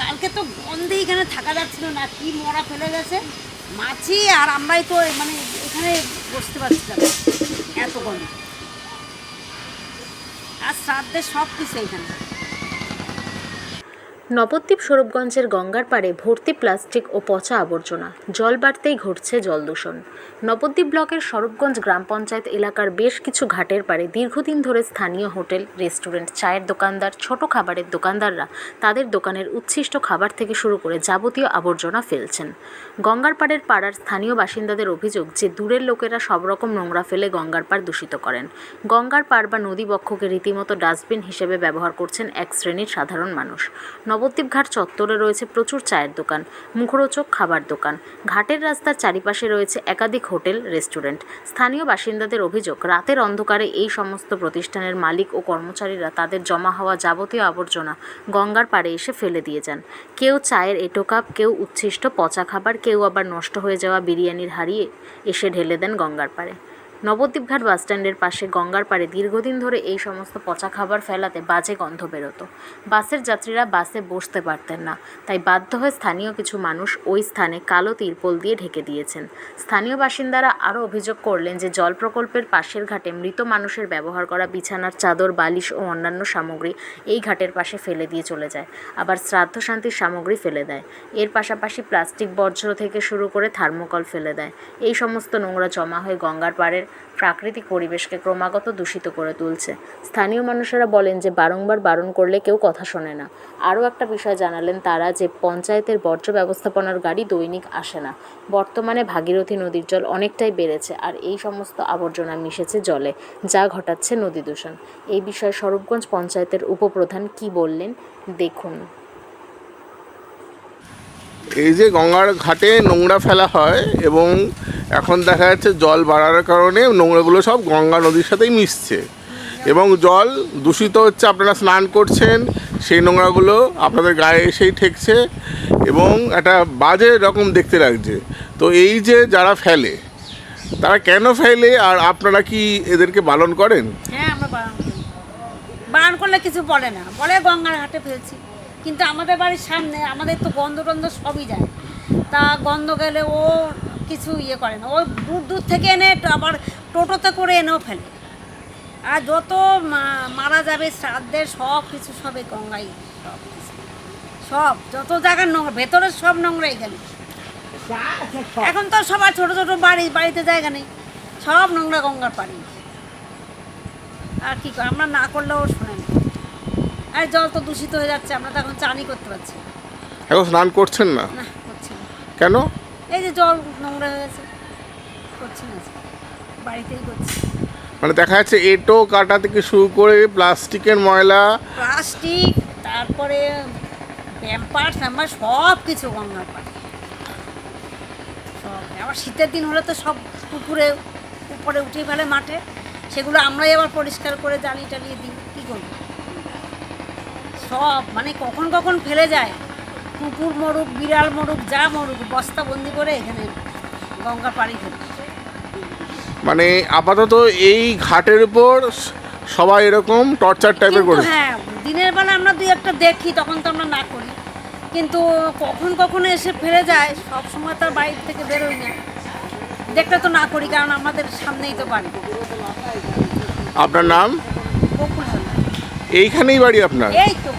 কালকে তো গন্ধে এখানে থাকা যাচ্ছিল না, কি মরা ফেলে গেছে মাছি আর আমরাই তো মানে এখানে বসতে পারছিলাম। এত গন্ধ আর শ্রাদ্ধের সব কিছু এখানে নবদ্বীপ স্বরূপগঞ্জের গঙ্গার পাড়ে ভর্তি প্লাস্টিক ও পচা আবর্জনা। জল বাড়তেই ঘটছে জল দূষণ। নবদ্বীপ ব্লকের স্বরূপগঞ্জ গ্রাম পঞ্চায়েত এলাকার বেশ কিছু ঘাটের পাড়ে দীর্ঘদিন ধরে স্থানীয় হোটেল, রেস্টুরেন্ট, চায়ের দোকানদার, ছোট খাবারের দোকানদাররা তাদের দোকানের উচ্ছিষ্ট খাবার থেকে শুরু করে যাবতীয় আবর্জনা ফেলছেন। গঙ্গার পাড়ের পাড়ার স্থানীয় বাসিন্দাদের অভিযোগ যে দূরের লোকেরা সব রকম নোংরা ফেলে গঙ্গার পাড় দূষিত করেন। গঙ্গার পাড় বা নদী বক্ষকে রীতিমতো ডাস্টবিন হিসেবে ব্যবহার করছেন এক শ্রেণির সাধারণ মানুষ। নবদ্বীপ ঘাট চত্বরে রয়েছে প্রচুর চায়ের দোকান, মুখরোচক খাবার দোকান। ঘাটের রাস্তার চারিপাশে রয়েছে একাধিক হোটেল, রেস্টুরেন্ট। স্থানীয় বাসিন্দাদের অভিযোগ, রাতের অন্ধকারে এই সমস্ত প্রতিষ্ঠানের মালিক ও কর্মচারীরা তাদের জমা হওয়া যাবতীয় আবর্জনা গঙ্গার পাড়ে এসে ফেলে দিয়ে যান। কেউ চায়ের এটো কাপ কেউ উচ্ছিষ্ট পচা খাবার, কেউ আবার নষ্ট হয়ে যাওয়া বিরিয়ানির হারিয়ে এসে ঢেলে দেন গঙ্গার পাড়ে। নবদ্বীপঘাট বাসস্ট্যান্ডের পাশে গঙ্গার পাড়ে দীর্ঘদিন ধরে এই সমস্ত পচা খাবার ফেলাতে বাজে গন্ধ বেরোতো। বাসের যাত্রীরা বাসে বসতে পারতেন না, তাই বাধ্য হয়ে স্থানীয় কিছু মানুষ ওই স্থানে কালো তিরপল দিয়ে ঢেকে দিয়েছেন। স্থানীয় বাসিন্দারা আরও অভিযোগ করলেন যে, জল প্রকল্পের পাশের ঘাটে মৃত মানুষের ব্যবহার করা বিছানার চাদর, বালিশ ও অন্যান্য সামগ্রী এই ঘাটের পাশে ফেলে দিয়ে চলে যায়, আবার শ্রাদ্ধ শান্তির সামগ্রী ফেলে দেয়। এর পাশাপাশি প্লাস্টিক বর্জ্য থেকে শুরু করে থার্মোকল ফেলে দেয়। এই সমস্ত নোংরা জমা হয়ে গঙ্গার পাড়ের প্রাকৃতিক পরিবেশকে ক্রমাগত দূষিত করে তুলছে। স্থানীয় মানুষেরা বলেন যে বারংবার বারণ করলে কেউ কথা শোনে না। আরও একটা বিষয় জানালেন তারা যে পঞ্চায়েতের বর্জ্য ব্যবস্থাপনার গাড়ি দৈনিক আসে না। বর্তমানে ভাগীরথী নদীর জল অনেকটাই বেড়েছে আর এই সমস্ত আবর্জনা মিশেছে জলে, যা ঘটাচ্ছে নদী দূষণ। এই বিষয়ে স্বরূপগঞ্জ পঞ্চায়েতের উপপ্রধান কি বললেন? দেখুন। এই যে গঙ্গার ঘাটে নোংরা ফেলা হয় এবং এখন দেখা যাচ্ছে জল বাড়ার কারণে নোংরাগুলো সব গঙ্গা নদীর সাথেই মিশছে। এবং জল দূষিত হচ্ছে, আপনারা স্নান করছেন, সেই নোংরাগুলো আপনাদের গায়ে এসেই ঠেকছে এবং একটা বাজে রকম দেখতে লাগছে। তো এই যে যারা ফেলে, তারা কেন ফেলে আর আপনারা কি এদেরকে পালন করেন? হ্যাঁ আমরা বারণ করি। বারণ করলে কিছু বলে না। বলে গঙ্গার ঘাটে ফেলছি। কিন্তু আমাদের বাড়ির সামনে, আমাদের তো গন্ধ টন্ধ সবই যায়। তা গন্ধ গেলে ও কিছু ইয়ে করে না। ও দূর দূর থেকে এনে আবার টোটোতে করে এনেও ফেলে। আর যত মারা যাবে, শ্রাদ্ধের সব কিছু সবে গঙ্গাই সব। সব, যত জায়গার নোংরা, ভেতরের সব নোংরা এখানে এখন তো সবার ছোট ছোট বাড়ি, বাড়িতে জায়গা নেই। সব নোংরা গঙ্গার পানি। আর কি আমরা না করলেও শোনে না। আর জল তো দূষিত হয়ে যাচ্ছে আমরা তো এখন চানই করতে পারছি না। এখন স্নান করছেন না? না করছি না। কেন? এই যে জল নোংরা হয়ে গেছে করছি না। বাড়িতেই করছি। মানে দেখা যাচ্ছে এটো কাটা থেকে শুরু করে প্লাস্টিকের ময়লা? প্লাস্টিক তারপরে প্যাম্পার ফ্যাম্পার সব কিছু গঙ্গার সব। আবার শীতের দিন হলে তো সব পুকুরে উপরে উঠে ফেলে মাঠে। সেগুলো আমরাই আবার পরিষ্কার করে জ্বালিয়ে টালিয়ে দিই। কী করব? সব মানে কখন কখন ফেলে যায়। কুকুর মরুক বিড়াল মরুক যা মরুক বস্তা বন্দি করে এখানে গঙ্গা পাড়ি ফেলে মানে আপাতত এই ঘাটের উপর সবাই এরকম টর্চার টাইপের করে হ্যাঁ দিনের বেলা আমরা দুই একটা দেখি তখন তো আমরা না করি। কিন্তু কখন কখন এসে ফেলে যায় সব সময় তো আর বাড়ি থেকে বেরোই না। দেখলে তো না করি কারণ আমাদের সামনেই তো বাড়ি। আপনার নাম। এইখানেই বাড়ি আপনার? এই তো।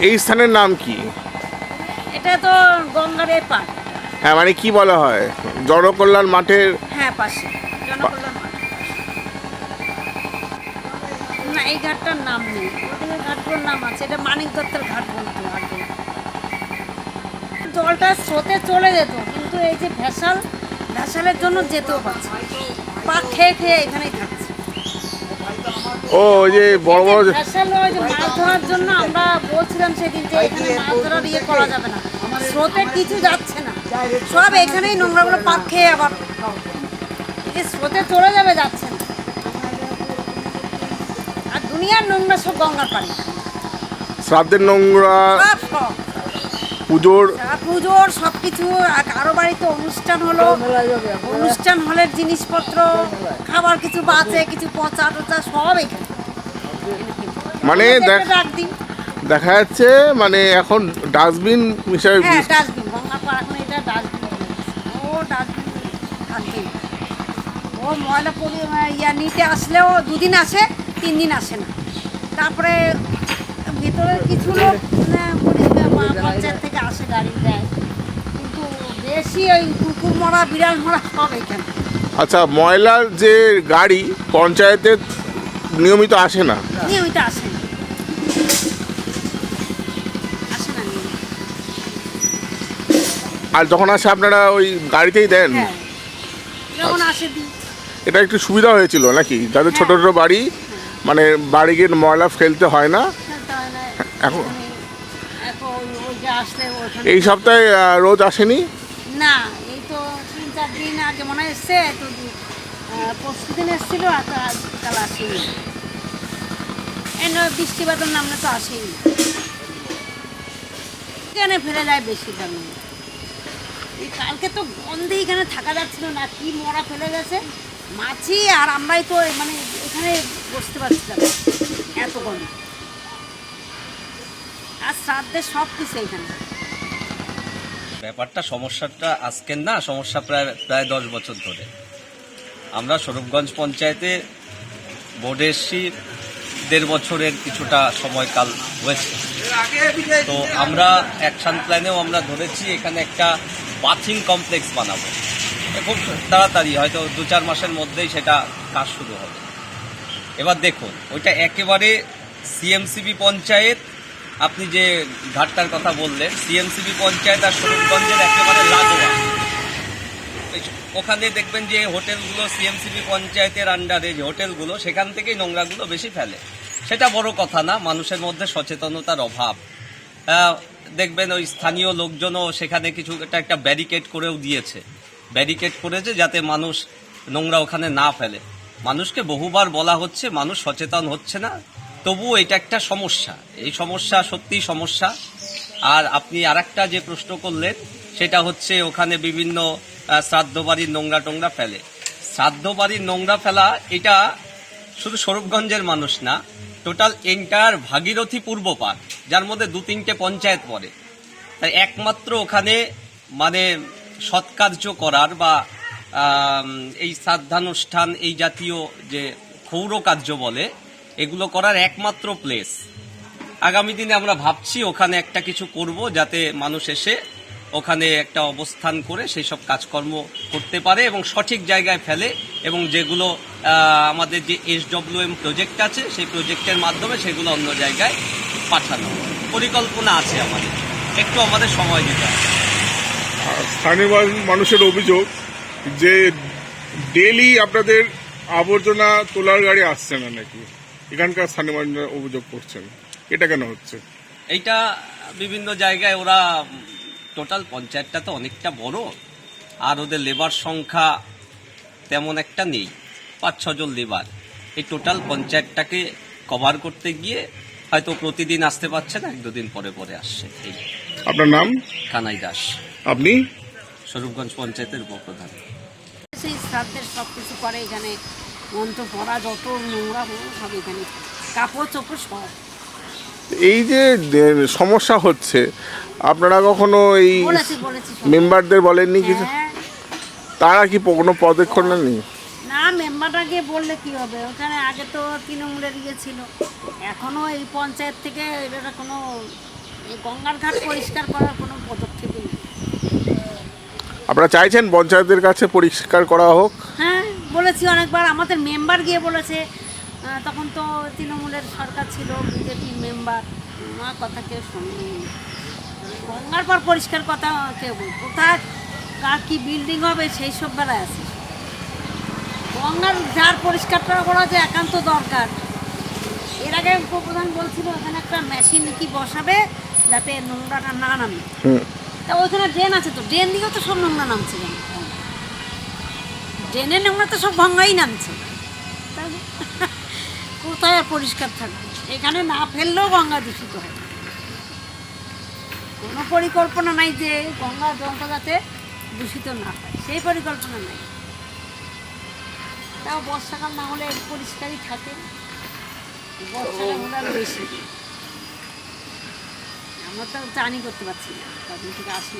এই স্থানের নাম কি? এটা তো গঙ্গার পার হ্যাঁ মানে কি বলা হয়? জনকল্যাণ মাঠের হ্যাঁ পাশে। জনকল্যাণ না এই ঘাটটার নাম নেই। ঘাটগুলোর নাম আছে। এটা মানিক দত্তের ঘাট বলতো আগে। জলটা স্রোতে চলে যেত কিন্তু এই যে ভেসাল ভেসালের জন্য যেতেও পারছে খেয়ে খেয়ে এখানেই থাকছে ও ওই যে বড় বড় মাছ ধরার জন্য আমরা বলছিলাম সেদিন যে এখানে মাছ ধরার ইয়ে করা যাবে না। স্রোতে কিছু যাচ্ছে না। সব এখানেই নোংরাগুলো পাক খেয়ে আবার এই স্রোতে চলে যাবে যাচ্ছে না। আর দুনিয়ার নোংরা সব গঙ্গার পানি শ্রাদ্ধের নোংরা সব। পুজোর? পুজোর সব কিছু কারও বাড়িতে অনুষ্ঠান হলো অনুষ্ঠান হলের জিনিসপত্র খাবার কিছু বাঁচে কিছু পচা টচা সব এখানে। মানে দেখ- যাচ্ছে মানে এখন ডাস্টবিন হিসাবে হ্যাঁ ডাস্টবিন গঙ্গার এখন এটা ডাস্টবিন ও ডাস্টবিন থাকবেই ও ময়লা পরি ইয়া নিতে আসলেও দুদিন আসে তিন দিন আসে না। তারপরে ভিতরে কিছু লোক মানে বা পঞ্চায়েত থেকে আসে গাড়ি দেয়। কিন্তু বেশি ওই কুকুর মরা বিড়াল মরা সব এখানে। আচ্ছা ময়লার যে গাড়ি পঞ্চায়েতের নিয়মিত আসে না? নিয়মিত আসে না। আর যখন আসে আপনারা ওই গাড়িতেই দেন? হ্যাঁ। দিই। এটা একটু সুবিধা হয়েছিল নাকি? যাদের ছোট হ্যাঁ। ছোট বাড়ি মানে বাড়ি গিয়ে ময়লা ফেলতে হয় না। এখন- আসলে এই সপ্তাহে রোজ আসেনি? না এই তো তিন চার দিন আগে মনে হয় এসছে তো পরশু দিন এসেছিল আর আজকাল আসেনি। বৃষ্টি বাদল নামলে তো আসেনি। এখানে ফেলে যায় বেশি দামে এই কালকে তো গন্ধে এখানে থাকা যাচ্ছিল না কি মরা ফেলে গেছে। মাছি আর আমরাই তো মানে এখানে বসতে পারছিলাম এত গন্ধ। আর শ্রাদ্ধের সব কিছু এখানে। ব্যাপারটা সমস্যাটা আজকের না, সমস্যা প্রায় প্রায় দশ বছর ধরে। আমরা স্বরূপগঞ্জ পঞ্চায়েতে বোর্ডে এসছি, দেড় বছরের কিছুটা সময়কাল হয়েছে। তো আমরা অ্যাকশন প্ল্যানেও আমরা ধরেছি, এখানে একটা বাথিং কমপ্লেক্স বানাবো। খুব তাড়াতাড়ি, হয়তো দু চার মাসের মধ্যেই সেটা কাজ শুরু হবে। এবার দেখুন, ওইটা একেবারে সিএমসিবি পঞ্চায়েত আপনি যে ঘাটটার কথা বললেন সিএমসিবি পঞ্চায়েত আর শরীরগঞ্জের একেবারে লাগোয়া। ওখানে দেখবেন যে হোটেলগুলো সিএমসিবি পঞ্চায়েতের আন্ডারে যে হোটেলগুলো, সেখান থেকেই নোংরাগুলো বেশি ফেলে। সেটা বড় কথা না, মানুষের মধ্যে সচেতনতার অভাব। দেখবেন ওই স্থানীয় লোকজনও সেখানে কিছু একটা একটা ব্যারিকেড করেও দিয়েছে। ব্যারিকেড করেছে যাতে মানুষ নোংরা ওখানে না ফেলে। মানুষকে বহুবার বলা হচ্ছে, মানুষ সচেতন হচ্ছে না। তবুও এটা একটা সমস্যা। এই সমস্যা সত্যিই সমস্যা। আর আপনি আরেকটা যে প্রশ্ন করলেন, সেটা হচ্ছে ওখানে বিভিন্ন শ্রাদ্ধ বাড়ির নোংরা টোংরা ফেলে। শ্রাদ্ধ বাড়ির নোংরা ফেলা, এটা শুধু স্বরূপগঞ্জের মানুষ না, টোটাল এন্টায়ার ভাগীরথী পূর্ব পার যার মধ্যে দু তিনটে পঞ্চায়েত পড়ে। তাই একমাত্র ওখানে মানে সৎকার্য করার বা এই শ্রাদ্ধানুষ্ঠান, এই জাতীয় যে ক্ষৌর কার্য বলে এগুলো করার একমাত্র প্লেস আগামী দিনে আমরা ভাবছি ওখানে একটা কিছু করব যাতে মানুষ এসে ওখানে একটা অবস্থান করে সেই সব কাজকর্ম করতে পারে এবং সঠিক জায়গায় ফেলে এবং যেগুলো আমাদের যে এসডব্লিউএম প্রজেক্ট আছে, সেই প্রজেক্টের মাধ্যমে সেগুলো অন্য জায়গায় পাঠানো। পরিকল্পনা আছে আমাদের। একটু আমাদের সময় দিতে হবে। স্থানীয় মানুষের অভিযোগ যে ডেলি আপনাদের আবর্জনা তোলার গাড়ি আসছে না নাকি? এখানকার স্থানীয় মানুষরা অভিযোগ করছেন। এটা কেন হচ্ছে? এইটা বিভিন্ন জায়গায় ওরা টোটাল পঞ্চায়েতটা তো অনেকটা বড় আর ওদের লেবার সংখ্যা তেমন একটা নেই পাঁচ ছজন লেবার। এই টোটাল পঞ্চায়েতটাকে কভার করতে গিয়ে হয়তো প্রতিদিন আসতে পারছে না এক দুদিন পরে পরে আসছে। এই আপনার নাম? কানাই দাস। আপনি? স্বরূপগঞ্জ পঞ্চায়েতের উপপ্রধান। সেই শ্রাদ্ধের সব কিছু করে এখানে মন্ত্র পড়া যত নোংরা হোক সব এখানে কাপড় চোপড় সব। এই যে সমস্যা হচ্ছে আপনারা কখনো এই মেম্বারদের বলেননি কিছু? হ্যাঁ। তারা কি কোনো পদক্ষেপ নেননি? না মেম্বারটা গিয়ে বললে কি হবে? ওখানে আগে তো তৃণমূলের ইয়ে ছিল। এখনও এই পঞ্চায়েত থেকে এটা কোনো গঙ্গার ঘাট পরিষ্কার করার কোনো পদক্ষেপই নেই। আপনারা চাইছেন পঞ্চায়েতের কাছে পরিষ্কার করা হোক? হ্যাঁ বলেছি অনেকবার আমাদের মেম্বার গিয়ে বলেছে তখন তো তৃণমূলের সরকার ছিল বিজেপির মেম্বার আমার কথা কেউ শোনেনি গঙ্গার পর পরিষ্কার কথা কেউ বল কোথায় কার কি বিল্ডিং হবে সেই সব বেলায় আছে। গঙ্গার যার পরিষ্কারটা করা যে একান্ত দরকার। এর আগে উপপ্রধান বলছিল এখানে একটা মেশিন কি বসাবে যাতে নোংরাটা না নামে। তা ওইখানে ড্রেন আছে তো ড্রেন দিকেও তো সব নোংরা নামছে ড্রেনের নোংরা তো সব ভাঙাই নামছে। কোথায় আর পরিষ্কার থাকবে? এখানে না ফেললেও গঙ্গা দূষিত হয় কোনো পরিকল্পনা নাই যে গঙ্গা জলটা যাতে দূষিত না হয়। সেই পরিকল্পনা নাই। তাও বর্ষাকাল না হলে পরিষ্কারই থাকে। বর্ষাকাল বেশি। আমরা তো চানই করতে পারছি না। কদিন থেকে আসি